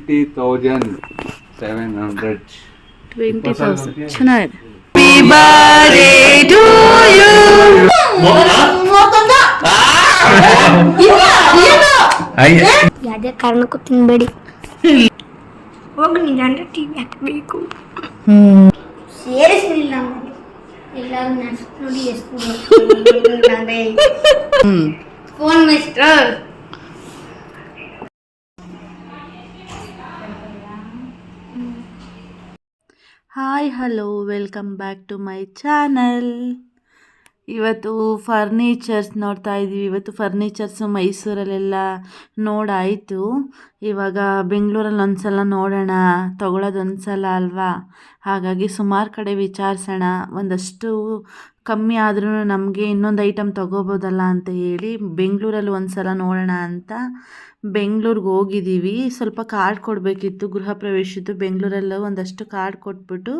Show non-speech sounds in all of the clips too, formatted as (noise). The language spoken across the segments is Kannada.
Twenty thousand seven hundred twenty thousand ಚೆನ್ನಾಗಿದೆ ಯಾವುದೇ ಕಾರಣಕ್ಕೂ ತಿನ್ಬೇಡಿ ಹೋಗಿ ನಿಜಾಂದ್ರೆ ಟಿವಿ ಹಾಕಬೇಕು ಸೇರಿಸಲಿಲ್ಲ ನನಗೆ ಎಲ್ಲರೂ ನಡ್ಸ್ ನೋಡಿ ಎಷ್ಟು phone mister hi, hello, welcome back to my channel. ಇವತ್ತು ಫರ್ನಿಚರ್ಸ್ ನೋಡ್ತಾ ಇದ್ದೀವಿ ಇವತ್ತು ಫರ್ನಿಚರ್ಸು ಮೈಸೂರಲ್ಲೆಲ್ಲ ನೋಡಾಯಿತು. ಇವಾಗ ಬೆಂಗಳೂರಲ್ಲಿ ಒಂದ್ಸಲ ನೋಡೋಣ, ತೊಗೊಳೋದು ಒಂದ್ಸಲ ಅಲ್ವಾ? ಹಾಗಾಗಿ ಸುಮಾರು ಕಡೆ ವಿಚಾರಿಸೋಣ. ಒಂದಷ್ಟು ಕಮ್ಮಿ ಆದ್ರೂ ನಮಗೆ ಇನ್ನೊಂದು ಐಟಮ್ ತೊಗೋಬೋದಲ್ಲ ಅಂತ ಹೇಳಿ ಬೆಂಗಳೂರಲ್ಲಿ ಒಂದು ಸಲ ನೋಡೋಣ ಅಂತ ಬೆಂಗಳೂರಿಗೆ ಹೋಗಿದ್ದೀವಿ. ಸ್ವಲ್ಪ ಕಾರ್ಡ್ ಕೊಡಬೇಕಿತ್ತು. ಗೃಹ ಪ್ರವೇಶದ್ದು ಬೆಂಗಳೂರಲ್ಲೂ ಒಂದಷ್ಟು ಕಾರ್ಡ್ ಕೊಟ್ಬಿಟ್ಟು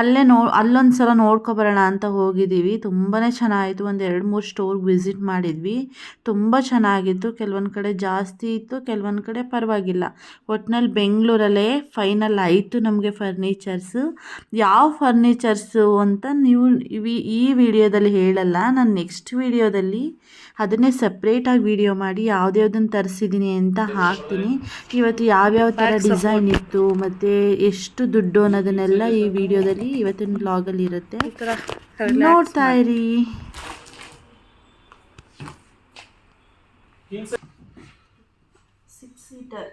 ಅಲ್ಲೇ ನೋ ಅಲ್ಲೊಂದು ಸಲ ನೋಡ್ಕೊಬರೋಣ ಅಂತ ಹೋಗಿದ್ದೀವಿ. ತುಂಬಾ ಚೆನ್ನಾಗಿತ್ತು. ಒಂದು ಎರಡು ಮೂರು ಸ್ಟೋರ್ಗೆ ವಿಸಿಟ್ ಮಾಡಿದ್ವಿ. ತುಂಬ ಚೆನ್ನಾಗಿತ್ತು. ಕೆಲವೊಂದು ಕಡೆ ಜಾಸ್ತಿ ಇತ್ತು, ಕೆಲವೊಂದು ಕಡೆ ಪರವಾಗಿಲ್ಲ. ಒಟ್ಟಿನಲ್ಲಿ ಬೆಂಗಳೂರಲ್ಲೇ ಫೈನಲ್ ಆಯಿತು ನಮಗೆ ಫರ್ನಿಚರ್ಸು. ಯಾವ ಫರ್ನಿಚರ್ಸು ಅಂತ ನೀವು ಈ ವಿಡಿಯೋದಲ್ಲಿ ಹೇಳಲ್ಲ. ನಾನು ನೆಕ್ಸ್ಟ್ ವಿಡಿಯೋದಲ್ಲಿ ಅದನ್ನೇ ಸಪ್ರೇಟಾಗಿ ವಿಡಿಯೋ ಮಾಡಿ ಯಾವ್ದ್ಯಾವ್ದನ್ನು ತರಿಸಿದ್ದೀನಿ ಅಂತ ಹಾಕ್ತೀನಿ. ಇವತ್ತು ಯಾವ್ಯಾವ ಥರ ಡಿಸೈನ್ ಇತ್ತು ಮತ್ತು ಎಷ್ಟು ದುಡ್ಡು ಅನ್ನೋದನ್ನೆಲ್ಲ ಈ ವಿಡಿಯೋದಲ್ಲಿ ಇವತ್ತಿನ ಬ್ಲಾಗಲ್ಲಿ ಇರುತ್ತೆ. ನೋಡ್ತಾ ಇರಿ. Six seater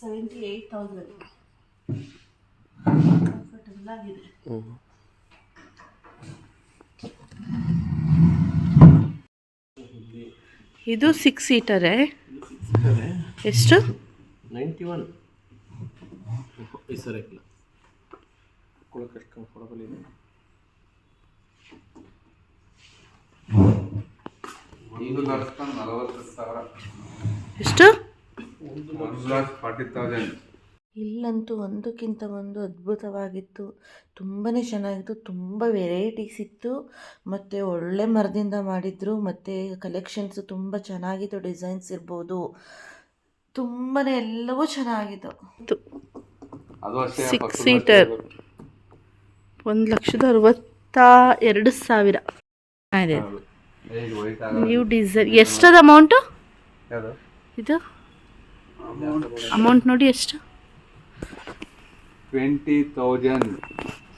seventy eight thousand comfortable ಆಗಿದೆ ಇದು ಸಿಕ್ಸ್ ಸೀಟರೇ ಎಷ್ಟು? ನೈಂಟಿ ಒನ್ ಈ ಸರ್ ಎಷ್ಟು ಕಂಫರ್ಟಬಲ್ ಇದೆ? ಒಂದು ಲಕ್ಷ ನಲವತ್ತು ಸಾವಿರ. ಎಷ್ಟು? ಒಂದು ಲಕ್ಷ ಫಾರ್ಟಿ ತೌಸಂಡ್ ಇಲ್ಲಂತೂ ಒಂದಕ್ಕಿಂತ ಒಂದು ಅದ್ಭುತವಾಗಿತ್ತು. ತುಂಬಾ ಚೆನ್ನಾಗಿತ್ತು ತುಂಬ ವೆರೈಟೀಸ್ ಇತ್ತು. ಮತ್ತು ಒಳ್ಳೆ ಮರದಿಂದ ಮಾಡಿದರು ಮತ್ತು ಕಲೆಕ್ಷನ್ಸು ತುಂಬ ಚೆನ್ನಾಗಿತ್ತು ಡಿಸೈನ್ಸ್ ಇರ್ಬೋದು. ತುಂಬಾ ಎಲ್ಲವೂ ಚೆನ್ನಾಗಿತ್ತು. ಅದು ಸಿಕ್ಸ್ ಸೀಟರ್ ಒಂದು ಲಕ್ಷದ ಅರವತ್ತ ಎರಡು ಸಾವಿರ. ವೈಟ್ ನ್ಯೂ ಡಿಸೈನ್ ಎಷ್ಟದ ಅಮೌಂಟು ಇದು? ಅಮೌಂಟ್ ನೋಡಿ ಎಷ್ಟು? Twenty thousand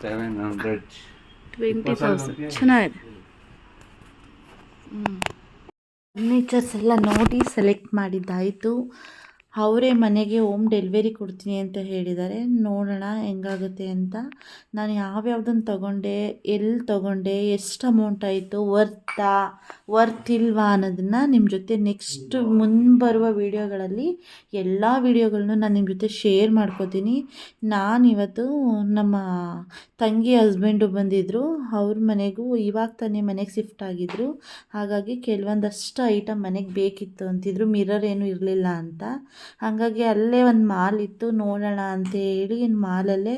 seven hundred twenty thousand ಚೆನ್ನಾಗಿದೆ ಫರ್ನಿಚರ್ಸ್ ಎಲ್ಲ ನೋಡಿ ಸೆಲೆಕ್ಟ್ ಮಾಡಿದ್ದಾಯಿತು. ಅವರೇ ಮನೆಗೆ ಹೋಮ್ ಡೆಲಿವರಿ ಕೊಡ್ತೀನಿ ಅಂತ ಹೇಳಿದ್ದಾರೆ. ನೋಡೋಣ ಹೆಂಗಾಗುತ್ತೆ ಅಂತ. ನಾನು ಯಾವ್ಯಾವ್ದನ್ನು ತಗೊಂಡೆ, ಎಲ್ಲಿ ತಗೊಂಡೆ, ಎಷ್ಟು ಅಮೌಂಟ್ ಆಯಿತು ವರ್ತಾ ವರ್ತ್ ಇಲ್ವಾ ಅನ್ನೋದನ್ನು ನಿಮ್ಮ ಜೊತೆ ನೆಕ್ಸ್ಟ್ ಮುಂಬರುವ ವೀಡಿಯೋಗಳಲ್ಲಿ ಎಲ್ಲ ವೀಡಿಯೋಗಳನ್ನೂ ನಾನು ನಿಮ್ಮ ಜೊತೆ ಶೇರ್ ಮಾಡ್ಕೋತೀನಿ. ನಾನಿವತ್ತು ನಮ್ಮ ತಂಗಿ ಹಸ್ಬೆಂಡು ಬಂದಿದ್ದರು ಅವ್ರ ಮನೆಗೂ ಇವಾಗ ತಾನೇ ಮನೆಗೆ ಶಿಫ್ಟ್ ಆಗಿದ್ದರು ಹಾಗಾಗಿ ಕೆಲವೊಂದಷ್ಟು ಐಟಮ್ ಮನೆಗೆ ಬೇಕಿತ್ತು ಅಂತಿದ್ರು. ಮಿರರ್ ಏನೂ ಇರಲಿಲ್ಲ ಅಂತ. ಹಾಗಾಗಿ ಅಲ್ಲೇ ಒಂದು ಮಾಲ್ ಇತ್ತು, ನೋಡೋಣ ಅಂತ ಹೇಳಿ ಮಾಲಲ್ಲೇ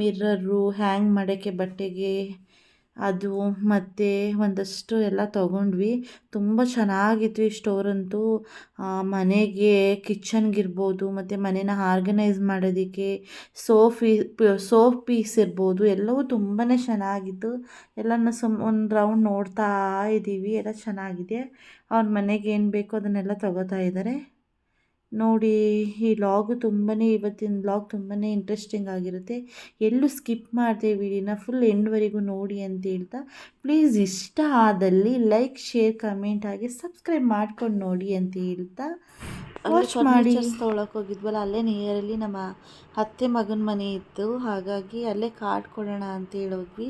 ಮಿರರು ಹ್ಯಾಂಗ್ ಮಾಡೋಕ್ಕೆ ಬಟ್ಟೆಗೆ, ಅದು ಮತ್ತು ಒಂದಷ್ಟು ಎಲ್ಲ ತೊಗೊಂಡ್ವಿ. ತುಂಬ ಚೆನ್ನಾಗಿತ್ತು ಈ ಸ್ಟೋರ್ ಅಂತೂ. ಮನೆಗೆ ಕಿಚನ್ಗಿರ್ಬೋದು ಮತ್ತು ಮನೇನ ಆರ್ಗನೈಸ್ ಮಾಡೋದಕ್ಕೆ ಸೋಫಿ ಸೋಫ್ ಪೀಸ್ ಇರ್ಬೋದು, ಎಲ್ಲವೂ ತುಂಬಾ ಚೆನ್ನಾಗಿತ್ತು. ಎಲ್ಲನೂ ಸುಮ್ ಒಂದು ರೌಂಡ್ ನೋಡ್ತಾ ಇದ್ದೀವಿ ಎಲ್ಲ ಚೆನ್ನಾಗಿದೆ. ಅವ್ರ ಮನೆಗೆ ಏನು ಬೇಕೋ ಅದನ್ನೆಲ್ಲ ತಗೋತಾ ಇದ್ದಾರೆ ನೋಡಿ, ಈ ಲಾಗು ತುಂಬಾ ಇವತ್ತಿನ ಲಾಗ್ ತುಂಬಾ ಇಂಟ್ರೆಸ್ಟಿಂಗ್ ಆಗಿರುತ್ತೆ. ಎಲ್ಲೂ ಸ್ಕಿಪ್ ಮಾಡಿದೆ ವಿಡಿಯೋನ ಫುಲ್ ಎಂಡ್ವರೆಗೂ ನೋಡಿ ಅಂತ ಹೇಳ್ತಾ ಪ್ಲೀಸ್ ಇಷ್ಟ ಆದಲ್ಲಿ ಲೈಕ್ ಶೇರ್ ಕಮೆಂಟ್ ಹಾಗೆ ಸಬ್ಸ್ಕ್ರೈಬ್ ಮಾಡ್ಕೊಂಡು ನೋಡಿ ಅಂತ ಹೇಳ್ತಾ. ವಾಚ್ ಮಾಡಿ. ತೊಗೊಳಕ್ಕೆ ಹೋಗಿದ್ವಲ್ಲ ಅಲ್ಲೇ ನಿಯರಲ್ಲಿ ನಮ್ಮ ಅತ್ತೆ ಮಗನ ಮನೆ ಇತ್ತು. ಹಾಗಾಗಿ ಅಲ್ಲೇ ಕಾರ್ಡ್ ಕೊಡೋಣ ಅಂತ ಹೇಳೋದ್ವಿ.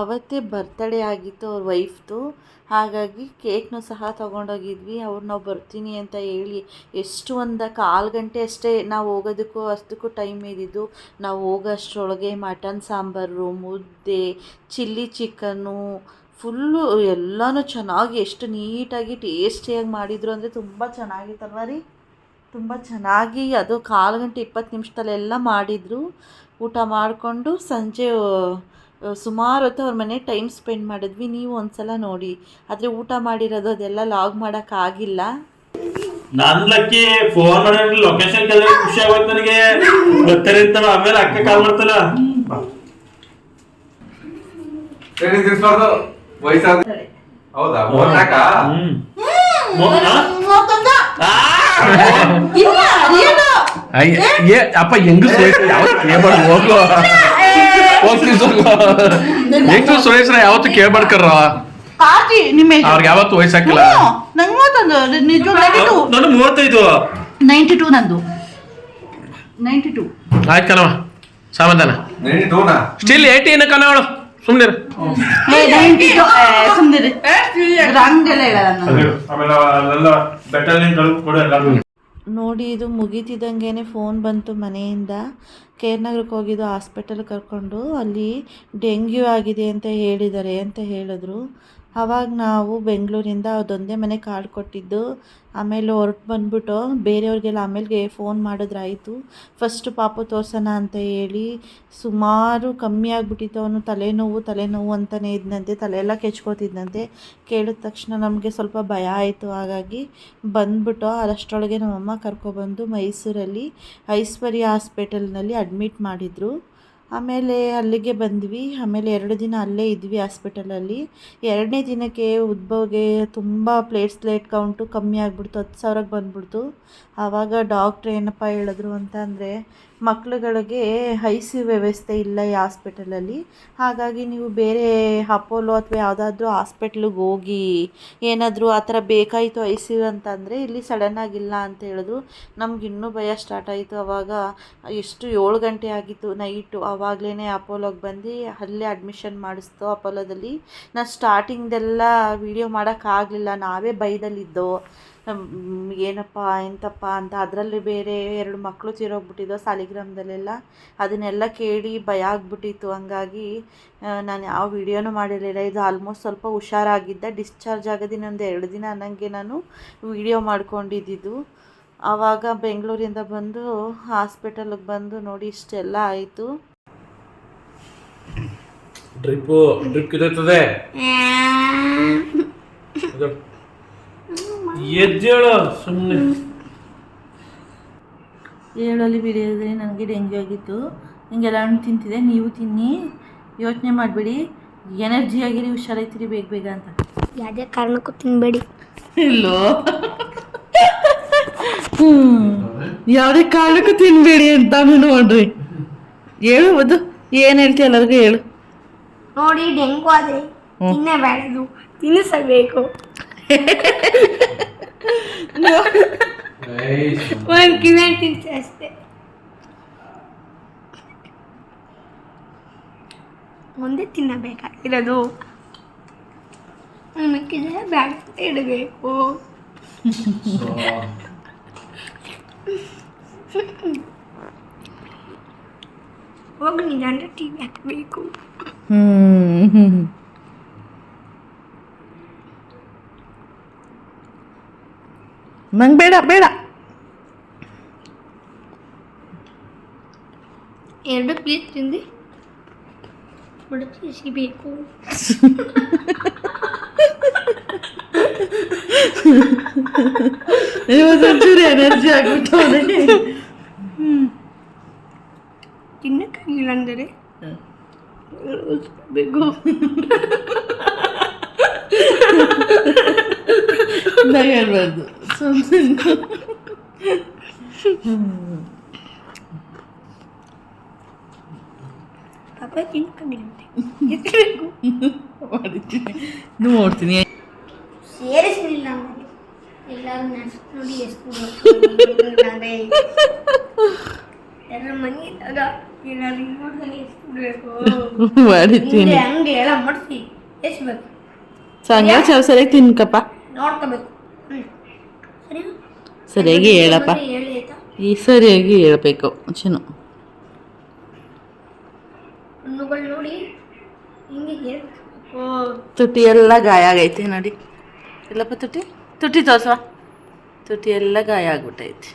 ಅವತ್ತೇ ಬರ್ತಡೇ ಆಗಿತ್ತು ಅವ್ರ ವೈಫ್ದು ಹಾಗಾಗಿ ಕೇಕ್ನು ಸಹ ತೊಗೊಂಡೋಗಿದ್ವಿ. ಅವ್ರು ನಾವು ಬರ್ತೀನಿ ಅಂತ ಹೇಳಿ ಎಷ್ಟು ಒಂದು ಕಾಲು ಗಂಟೆ ಅಷ್ಟೇ ನಾವು ಹೋಗೋದಕ್ಕೂ ಅಷ್ಟಕ್ಕೂ ಟೈಮ್ ಇದ್ದಿದ್ದು. ನಾವು ಹೋಗೋಷ್ಟ್ರೊಳಗೆ ಮಟನ್ ಸಾಂಬಾರು ಮುದ್ದೆ ಚಿಲ್ಲಿ ಚಿಕನ್ನು ಫುಲ್ಲು ಎಲ್ಲನೂ ಚೆನ್ನಾಗಿ ಎಷ್ಟು ನೀಟಾಗಿ ಟೇಸ್ಟಿಯಾಗಿ ಮಾಡಿದರು ಅಂದರೆ ತುಂಬ ಚೆನ್ನಾಗಿತ್ತಲ್ವ ರೀ? ತುಂಬ ಚೆನ್ನಾಗಿ ಅದು ಕಾಲು ಗಂಟೆ ಇಪ್ಪತ್ತು ನಿಮಿಷದಲ್ಲೆಲ್ಲ ಮಾಡಿದರು. ಊಟ ಮಾಡಿಕೊಂಡು ಸಂಜೆ ಸುಮಾರು ಹೊತ್ತು ಅವ್ರ ಮನೆ ಟೈಮ್ ಸ್ಪೆಂಡ್ ಮಾಡಿದ್ವಿ. ನೀವು ಒಂದ್ಸಲ ನೋಡಿ. ಆದರೆ ಊಟ ಮಾಡಿರೋದು ಅದೆಲ್ಲ ಲಾಗ್ ಮಾಡೋಕ್ಕಾಗಿಲ್ಲ ನನ್ ಲಕ್ಕಿ ಫೋನ್ ಮಾಡಿ ಲೊಕೇಶನ್ ಕೇಳಿದ್ರೆ ಖುಷಿ ಆಗೋಯ್ತು ನನಗೆ. ಬರ್ತಾರೆ ಆಮೇಲೆ ಅಕ್ಕ ಕಾಲ್ ಮಾಡ್ತಲ್ಲ ವಯಸ್ಸಾದ ಹೌದಾ ಮೂವತ್ನಾಲ್ಕ ಹ್ಮ್ ಮೊ- ಆ? ಅಯ್ಯ, ಏ? ಅಪ್ಪ ಹೆಂಗ ಯಾವತ್ತು ಕೇಳ್ಬಾರ್ದು ಹೋಗೋ ಹೋಗ್ಲಿ ಹೆಂಗ ಸುರೇಶ್ನ ಯಾವತ್ತು ಕೇಳ್ಬಾರ್ಕರ ಕಾಕಿ ನಿಮ್ಮ ಅವ್ರಿಗೆ ಯಾವತ್ತು ವಯಸ್ಸಾಕಿಲ್ಲ ನಂಗೆ ಮೂವತ್ತೊಂದು ನಿಜ ನೈಂಟಿ ಟು ನಾನು ಮೂವತ್ತೈದು. ನೈಂಟಿ ಟು ನಂದು ನೈಂಟಿ ಟು ಆಯ್ತು ಕಣವ ಸಮಾಧಾನ ನೈಂಟಿ ಟೂನಾ ಸ್ಟಿಲ್ ಏಯ್ಟೀನ್ ಕಣವಳು ಎಲ್ಲ ನೋಡಿ ಇದು ಮುಗೀತಿದ್ದಂಗೆ ಫೋನ್ ಬಂತು ಮನೆಯಿಂದ. ಕೇರ್ನಗರಕ್ಕೆ ಹೋಗಿದ್ದು ಹಾಸ್ಪಿಟಲ್ ಕರ್ಕೊಂಡು ಅಲ್ಲಿ ಡೆಂಗ್ಯೂ ಆಗಿದೆ ಅಂತ ಹೇಳಿದ್ದಾರೆ ಅಂತ ಹೇಳಿದ್ರು. ಆವಾಗ ನಾವು ಬೆಂಗಳೂರಿಂದ ಅದೊಂದೇ ಮನೆ ಕಾರ್ಡ್ ಕೊಟ್ಟಿದ್ದು. ಆಮೇಲೆ ಹೊರಟು ಬಂದ್ಬಿಟ್ಟು ಬೇರೆಯವ್ರಿಗೆಲ್ಲ ಆಮೇಲೆ ಫೋನ್ ಮಾಡಿದ್ರಾಯಿತು. ಫಸ್ಟ್ ಪಾಪು ತೋರ್ಸೋಣ ಅಂತ ಹೇಳಿ ಸುಮಾರು ಕಮ್ಮಿ ಆಗಿಬಿಟ್ಟಿತ್ತು ಅವನು ತಲೆನೋವು ತಲೆನೋವು ಅಂತಲೇ ಇದ್ದಂತೆ ತಲೆಯೆಲ್ಲ ಕೆಚ್ಕೋತಿದ್ದಂತೆ ಕೇಳಿದ ತಕ್ಷಣ ನಮಗೆ ಸ್ವಲ್ಪ ಭಯ ಆಯಿತು. ಹಾಗಾಗಿ ಬಂದ್ಬಿಟ್ಟು ಅಷ್ಟರೊಳಗೆ ನಮ್ಮಮ್ಮ ಕರ್ಕೊಬಂದು ಮೈಸೂರಲ್ಲಿ ಐಶ್ವರ್ಯ ಹಾಸ್ಪಿಟಲ್ನಲ್ಲಿ ಅಡ್ಮಿಟ್ ಮಾಡಿದರು. ಆಮೇಲೆ ಅಲ್ಲಿಗೆ ಬಂದ್ವಿ. ಆಮೇಲೆ ಎರಡು ದಿನ ಅಲ್ಲೇ ಇದ್ವಿ ಹಾಸ್ಪಿಟಲಲ್ಲಿ. ಎರಡನೇ ದಿನಕ್ಕೆ ಉದ್ಭವ್ಗೆ ತುಂಬ ಪ್ಲೇಟ್ಸ್ಲೆಟ್ ಕೌಂಟು ಕಮ್ಮಿ ಆಗಿಬಿಡ್ತು. ಹತ್ತು ಸಾವಿರಕ್ಕೆ ಬಂದ್ಬಿಡ್ತು. ಆವಾಗ ಡಾಕ್ಟ್ರ್ ಏನಪ್ಪ ಹೇಳಿದ್ರು ಅಂತ ಅಂದರೆ ಮಕ್ಳುಗಳಿಗೆ ಐ ಸಿ ಯು ವ್ಯವಸ್ಥೆ ಇಲ್ಲ ಈ ಹಾಸ್ಪಿಟಲಲ್ಲಿ. ಹಾಗಾಗಿ ನೀವು ಬೇರೆ ಅಪೋಲೋ ಅಥವಾ ಯಾವುದಾದ್ರೂ ಹಾಸ್ಪಿಟ್ಲಿಗೆ ಹೋಗಿ ಏನಾದರೂ ಆ ಥರ ಬೇಕಾಯಿತು ಐ ಸಿ ಯು ಅಂತಂದರೆ ಇಲ್ಲಿ ಸಡನ್ನಾಗಿಲ್ಲ ಅಂತ ಹೇಳಿದ್ರು. ನಮ್ಗೆ ಇನ್ನೂ ಭಯ ಸ್ಟಾರ್ಟ್ ಆಯಿತು ಆವಾಗ ಎಷ್ಟು ಏಳು ಗಂಟೆ ಆಗಿತ್ತು ನೈಟು. ಆವಾಗಲೇ ಅಪೋಲೋಗೆ ಬಂದು ಅಲ್ಲೇ ಅಡ್ಮಿಷನ್ ಮಾಡಿಸ್ತು ಅಪೋಲೋದಲ್ಲಿ. ನಾನು ಸ್ಟಾರ್ಟಿಂಗ್ದೆಲ್ಲ ವಿಡಿಯೋ ಮಾಡೋಕ್ಕಾಗಲಿಲ್ಲ. ನಾವೇ ಭಯದಲ್ಲಿದ್ದೋ. ಏನಪ್ಪ ಎಂತಪ್ಪ ಅಂತ ಅದರಲ್ಲಿ ಬೇರೆ ಎರಡು ಮಕ್ಕಳು ತೀರೋಗ್ಬಿಟ್ಟಿದ್ದೋ ಸಾಲಿಗ್ರಾಮದಲ್ಲೆಲ್ಲ ಅದನ್ನೆಲ್ಲ ಕೇಳಿ ಭಯ ಆಗ್ಬಿಟ್ಟಿತ್ತು. ಹಂಗಾಗಿ ನಾನು ಯಾವ ವೀಡಿಯೋನೂ ಮಾಡಿರಲಿಲ್ಲ. ಇದು ಆಲ್ಮೋಸ್ಟ್ ಸ್ವಲ್ಪ ಹುಷಾರಾಗಿದ್ದ ಡಿಸ್ಚಾರ್ಜ್ ಆಗೋದು ಒಂದು ಎರಡು ದಿನ ಅನ್ನಂಗೆ ನಾನು ವೀಡಿಯೋ ಮಾಡ್ಕೊಂಡಿದ್ದಿದ್ದು. ಆವಾಗ ಬೆಂಗಳೂರಿಂದ ಬಂದು ಹಾಸ್ಪಿಟಲ್ಗೆ ಬಂದು ನೋಡಿ ಇಷ್ಟೆಲ್ಲ ಆಯಿತು. ಡ್ರಿಪ್ಪು ಡ್ರಿಪ್ ಕಿತ್ತೋಯ್ತದೆ ಎದ್ದೇಳು ಸುಮ್ಮನೆ ಏಳಲ್ಲಿ ಬಿಡಿಯೋದ್ರೆ ನನಗೆ ಡೆಂಗ್ಯೂ ಆಗಿತ್ತು. ಹಿಂಗೆಲ್ಲ ಹಣ್ಣು ತಿಂತಿದೆ ನೀವು ತಿನ್ನಿ. ಯೋಚನೆ ಮಾಡಬೇಡಿ. ಎನರ್ಜಿ ಆಗಿರಿ ಹುಷಾರಾಯ್ತೀರಿ ಬೇಗ ಬೇಗ ಅಂತ. ಯಾವುದೇ ಕಾರಣಕ್ಕೂ ತಿನ್ನಬೇಡಿ ಇಲ್ಲೋ? ಯಾವುದೇ ಕಾರಣಕ್ಕೂ ತಿನ್ನಬೇಡಿ ಅಂತ ನೋಡ್ರಿ ಹೇಳು ಅದು ಏನು ಹೇಳ್ತೀಯ ಎಲ್ಲರಿಗೂ ಹೇಳು. ನೋಡಿ ಡೆಂಗು ಆದರೆ ತಿನ್ನಬೇಡದು ತಿನ್ನಿಸಬೇಕು (laughs) ಒಂದು ಕಿವಿ ತಿನ್ಸಿ ಅಷ್ಟೇ ಒಂದೇ ತಿನ್ನಬೇಕಾಗಿರೋದು ಮಿಕ್ಕಿದ್ರೆ ಬ್ಯಾಡ ಅಂತ ಇಡಬೇಕು ಹೋಗಿ ನಿಜ ಅಂದರೆ ಟಿ ವಿ ಹಾಕಬೇಕು ಹ್ಞೂ ನಂಗೆ ಬೇಡ ಬೇಡ ಎರಡು ಪ್ಲೀಸ್ ತಿಂದು ಹುಡುಕಿ ಎಸಿಬೇಕು ಇವತ್ತೊಂಚೂರು ಎನರ್ಜಿ ಆಗ್ಬಿಟ್ಟು ಅವನಿಗೆ ತಿನ್ನಕ್ಕಾಗಿಲ್ಲ ಅಂದರೆ ಬೇಕು ನಗಬಾರ್ದು ಸುಮ್ಮನೆ ಪಾಪ ತಿನ್ನಕ್ಕಾಗಿಲ್ಲ ಎತ್ತಬೇಕು ಮಾಡಿದ್ದೀನಿ ನೋಡ್ತೀನಿ ಸೇರಿಸಲಿಲ್ಲ ಅಂದರೆ ಎಲ್ಲರೂ ನರ್ಸ್ ನೋಡಿ ಎಷ್ಟು ಅಂದರೆ ಎಲ್ಲರ ಮನೆ ಇದ್ದಾಗ ಎಲ್ಲರೂ ನೋಡಿದಾಗ ಎಷ್ಟು ಬೇಕು ಮಾಡಿದ್ದೀನಿ ಹಿಂಗೆ ಹಂಗೆ ಎಲ್ಲ ಮಾಡಿಸಿ ಎಷ್ಟು ಬೇಕು ಸಂಗ ಚವ ಸರಿಯಾಗಿ ತಿನ್ಕಪ್ಪ ನೋಡ್ಕೋಬೇಕು ಹ್ಞೂ ಸರಿ ಸರಿಯಾಗಿ ಹೇಳಪ್ಪ. ಈ ಸರಿಯಾಗಿ ಹೇಳಬೇಕು ಚಿನ್ನು ನೋಡಿ ತುಟಿ ಎಲ್ಲ ಗಾಯ ಆಗೈತೆ ನೋಡಿ. ಇಲ್ಲಪ್ಪ ತುಟಿ? ತುಟಿ ತೋರ್ಸುವ ತುಟಿ ಎಲ್ಲ ಗಾಯ ಆಗ್ಬಿಟ್ಟೈತೆ.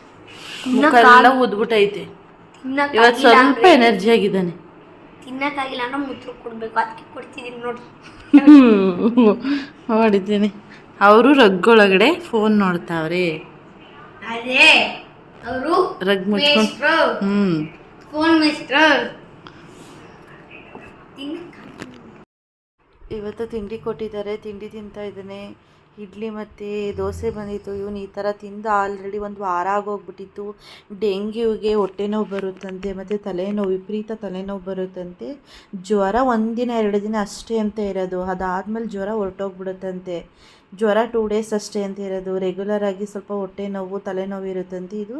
ಮುಖ ಎಲ್ಲ ಉದ್ಬಿಟ್ಟೈತೆ. ಇವತ್ತು ಸ್ವಲ್ಪ ಎನರ್ಜಿ ಆಗಿದ್ದಾನೆ. ತಿನ್ನಕ್ಕಾಗಿಲ್ಲ ಅಂದ್ರೆ ಮೂತ್ರ ಕೊಡ್ಬೇಕು. ಅದಕ್ಕೆ ಕೊಡ್ತಿದ್ದೀನಿ ನೋಡಿ. ಮಾಡಿದ್ದೀನಿ. ಅವರು ರಗ್ಗೊಳಗಡೆ ಫೋನ್ ನೋಡ್ತಾವ್ರೆ. ಅದೇ ಅವರು ರಗ್ ಮುಚ್ಕೊಂಡು ಮೇಷ್ಟ್ರು. ಹ್ಞೂ ಫೋನ್ ಮೇಷ್ಟ್ರು. ಇವತ್ತು ತಿಂಡಿ ಕೊಟ್ಟಿದ್ದಾರೆ ತಿಂಡಿ ತಿಂತಾ ಇದ್ದಾನೆ. ಇಡ್ಲಿ ಮತ್ತು ದೋಸೆ ಬಂದಿತ್ತು. ಇವನು ಈ ಥರ ತಿಂದ ಆಲ್ರೆಡಿ ಒಂದು ವಾರ ಆಗೋಗ್ಬಿಟ್ಟಿತ್ತು. ಡೆಂಗ್ಯೂಗೆ ಹೊಟ್ಟೆ ನೋವು ಬರುತ್ತಂತೆ ಮತ್ತು ತಲೆನೋವು ವಿಪರೀತ ತಲೆನೋವು ಬರುತ್ತಂತೆ. ಜ್ವರ ಒಂದಿನ ಎರಡು ದಿನ ಅಷ್ಟೇ ಅಂತ ಇರೋದು. ಅದಾದಮೇಲೆ ಜ್ವರ ಹೊರಟೋಗ್ಬಿಡುತ್ತಂತೆ. ಜ್ವರ ಟೂ ಡೇಸ್ ಅಷ್ಟೇ ಅಂತ ಇರೋದು. ರೆಗ್ಯುಲರ್ ಆಗಿ ಸ್ವಲ್ಪ ಹೊಟ್ಟೆ ನೋವು, ತಲೆನೋವು ಇರುತ್ತಂತೆ. ಇದು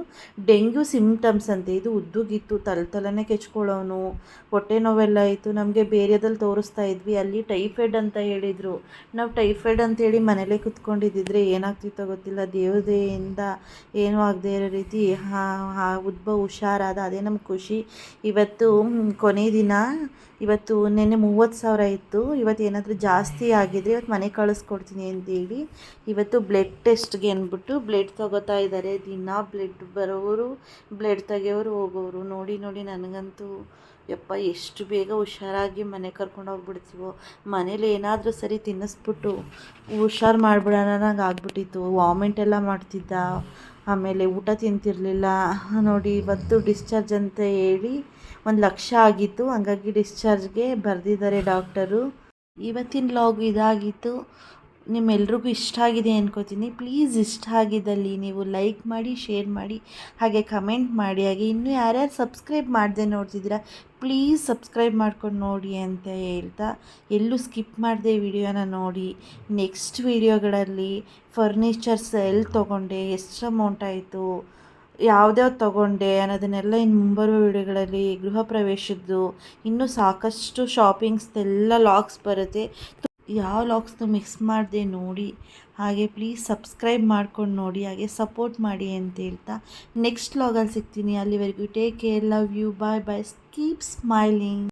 ಡೆಂಗ್ಯೂ ಸಿಮ್ಟಮ್ಸ್ ಅಂತೆ. ಇದು ಉದ್ದುಗಿತ್ತು. ತಲೆ ತಲೆನೇ ಕೆಚ್ಕೊಳ್ಳೋನು. ಹೊಟ್ಟೆ ನೋವೆಲ್ಲ ಇತ್ತು ನಮಗೆ ಬೇರೆದಲ್ಲಿ ತೋರಿಸ್ತಾ ಇದ್ವಿ. ಅಲ್ಲಿ ಟೈಫಾಯ್ಡ್ ಅಂತ ಹೇಳಿದರು. ನಾವು ಟೈಫಾಯ್ಡ್ ಅಂತೇಳಿ ಮನೇಲೇ ಕುತ್ಕೊಂಡಿದ್ದಿದ್ರೆ ಏನಾಗ್ತಿತ್ತೋ ಗೊತ್ತಿಲ್ಲ. ದೇವದೆಯಿಂದ ಏನೂ ಆಗದೆ ಇರೋ ರೀತಿ ಹಾ ಉದ್ಭವ ಹುಷಾರಾದ. ಅದೇ ನಮ್ಗೆ ಖುಷಿ. ಇವತ್ತು ಕೊನೆ ದಿನ ಇವತ್ತು ನೆನ್ನೆ ಮೂವತ್ತು ಸಾವಿರ ಇತ್ತು. ಇವತ್ತು ಏನಾದರೂ ಜಾಸ್ತಿ ಆಗಿದ್ರೆ ಇವತ್ತು ಮನೆ ಕಳಿಸ್ಕೊಡ್ತೀನಿ ಅಂತೇಳಿ ಇವತ್ತು ಬ್ಲಡ್ ಟೆಸ್ಟ್ಗೆ ಅಂದ್ಬಿಟ್ಟು ಬ್ಲಡ್ ತಗೋತಾ ಇದ್ದಾರೆ ದಿನ ಬ್ಲಡ್ ಬರೋರು ಬ್ಲಡ್ ತೆಗೆಯೋರು ಹೋಗೋರು ನೋಡಿ ನೋಡಿ ನನಗಂತೂ ಯಪ್ಪ, ಎಷ್ಟು ಬೇಗ ಹುಷಾರಾಗಿ ಮನೆ ಕರ್ಕೊಂಡು ಹೋಗ್ಬಿಡ್ತೀವೋ. ಮನೇಲಿ ಏನಾದರೂ ಸರಿ ತಿನ್ನಿಸ್ಬಿಟ್ಟು ಹುಷಾರು ಮಾಡಿಬಿಡೋಣ, ನಂಗೆ ಆಗ್ಬಿಟ್ಟಿತ್ತು. ವಾಮಿಂಟ್ ಎಲ್ಲ ಮಾಡ್ತಿದ್ದ. ಆಮೇಲೆ ಊಟ ತಿಂತಿರಲಿಲ್ಲ. ನೋಡಿ, ಇವತ್ತು ಡಿಸ್ಚಾರ್ಜ್ ಅಂತ ಹೇಳಿ ಒಂದು ಲಕ್ಷ ಆಗಿತ್ತು. ಹಂಗಾಗಿ ಡಿಸ್ಚಾರ್ಜ್ಗೆ ಬರೆದಿದ್ದಾರೆ ಡಾಕ್ಟರು ಇವತ್ತಿನ ಲಾಗ್ ಇದಾಗಿತ್ತು. ನಿಮ್ಮೆಲ್ರಿಗೂ ಇಷ್ಟ ಆಗಿದೆ ಅನ್ಕೋತೀನಿ. ಪ್ಲೀಸ್ ಇಷ್ಟ ಆಗಿದ್ದಲ್ಲಿ ನೀವು ಲೈಕ್ ಮಾಡಿ ಶೇರ್ ಮಾಡಿ, ಹಾಗೆ ಕಮೆಂಟ್ ಮಾಡಿ, ಹಾಗೆ ಇನ್ನೂ ಯಾರ್ಯಾರು ಸಬ್ಸ್ಕ್ರೈಬ್ ಮಾಡದೆ ನೋಡ್ತಿದ್ದೀರಾ ಪ್ಲೀಸ್ ಸಬ್ಸ್ಕ್ರೈಬ್ ಮಾಡ್ಕೊಂಡು ನೋಡಿ ಅಂತ ಹೇಳ್ತಾ ಎಲ್ಲೂ ಸ್ಕಿಪ್ ಮಾಡಿದೆ ವಿಡಿಯೋನ ನೋಡಿ. ನೆಕ್ಸ್ಟ್ ವಿಡಿಯೋಗಳಲ್ಲಿ ಫರ್ನಿಚರ್ಸ್ ಎಲ್ಲಿ ತೊಗೊಂಡೆ. ಎಷ್ಟು ಅಮೌಂಟ್ ಆಯಿತು? ಯಾವ್ದ್ಯಾವ್ದು ತಗೊಂಡೆ ಅನ್ನೋದನ್ನೆಲ್ಲ ಇನ್ನು ಮುಂಬರುವ ವಿಡಿಯೋಗಳಲ್ಲಿ ಗೃಹ ಪ್ರವೇಶದ್ದು, ಇನ್ನೂ ಸಾಕಷ್ಟು ಶಾಪಿಂಗ್ಸ್ದೆಲ್ಲ ಲಾಗ್ಸ್ ಬರುತ್ತೆ. ಯಾವ ಲಾಗ್ಸ್ನು ಮಿಕ್ಸ್ ಮಾಡಿದೆ ನೋಡಿ, ಹಾಗೆ ಪ್ಲೀಸ್ ಸಬ್ಸ್ಕ್ರೈಬ್ ಮಾಡ್ಕೊಂಡು ನೋಡಿ, ಹಾಗೆ ಸಪೋರ್ಟ್ ಮಾಡಿ ಅಂತ ಹೇಳ್ತಾ ನೆಕ್ಸ್ಟ್ ಲಾಗಲ್ಲಿ ಸಿಗ್ತೀನಿ. ಅಲ್ಲಿವರೆಗೂ take care love you bye bye keep smiling